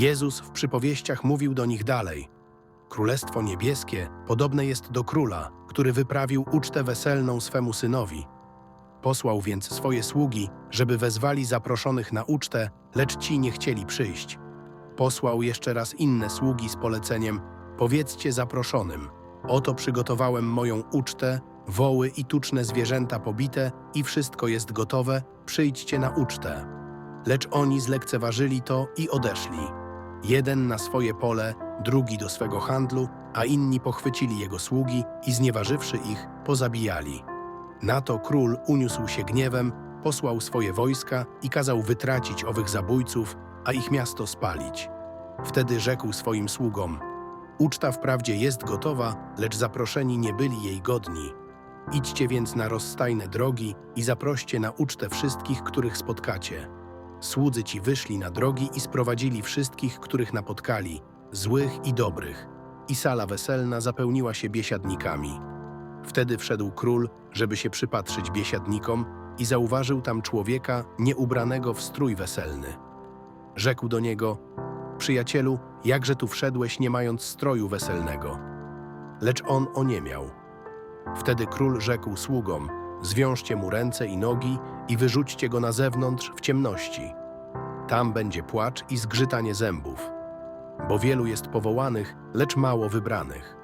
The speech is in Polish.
Jezus w przypowieściach mówił do nich dalej. Królestwo niebieskie podobne jest do króla, który wyprawił ucztę weselną swemu synowi. Posłał więc swoje sługi, żeby wezwali zaproszonych na ucztę, lecz ci nie chcieli przyjść. Posłał jeszcze raz inne sługi z poleceniem: Powiedzcie zaproszonym: Oto przygotowałem moją ucztę, woły i tuczne zwierzęta pobite i wszystko jest gotowe, przyjdźcie na ucztę. Lecz oni zlekceważyli to i odeszli. Jeden na swoje pole, drugi do swego handlu, a inni pochwycili jego sługi i znieważywszy ich, pozabijali. Na to król uniósł się gniewem, posłał swoje wojska i kazał wytracić owych zabójców, a ich miasto spalić. Wtedy rzekł swoim sługom: Uczta wprawdzie jest gotowa, lecz zaproszeni nie byli jej godni. Idźcie więc na rozstajne drogi i zaproście na ucztę wszystkich, których spotkacie. Słudzy ci wyszli na drogi i sprowadzili wszystkich, których napotkali, złych i dobrych, i sala weselna zapełniła się biesiadnikami. Wtedy wszedł król, żeby się przypatrzyć biesiadnikom i zauważył tam człowieka nieubranego w strój weselny. Rzekł do niego, przyjacielu, jakże tu wszedłeś nie mając stroju weselnego? Lecz on oniemiał. Wtedy król rzekł sługom, zwiążcie mu ręce i nogi i wyrzućcie go na zewnątrz w ciemności. Tam będzie płacz i zgrzytanie zębów, bo wielu jest powołanych, lecz mało wybranych.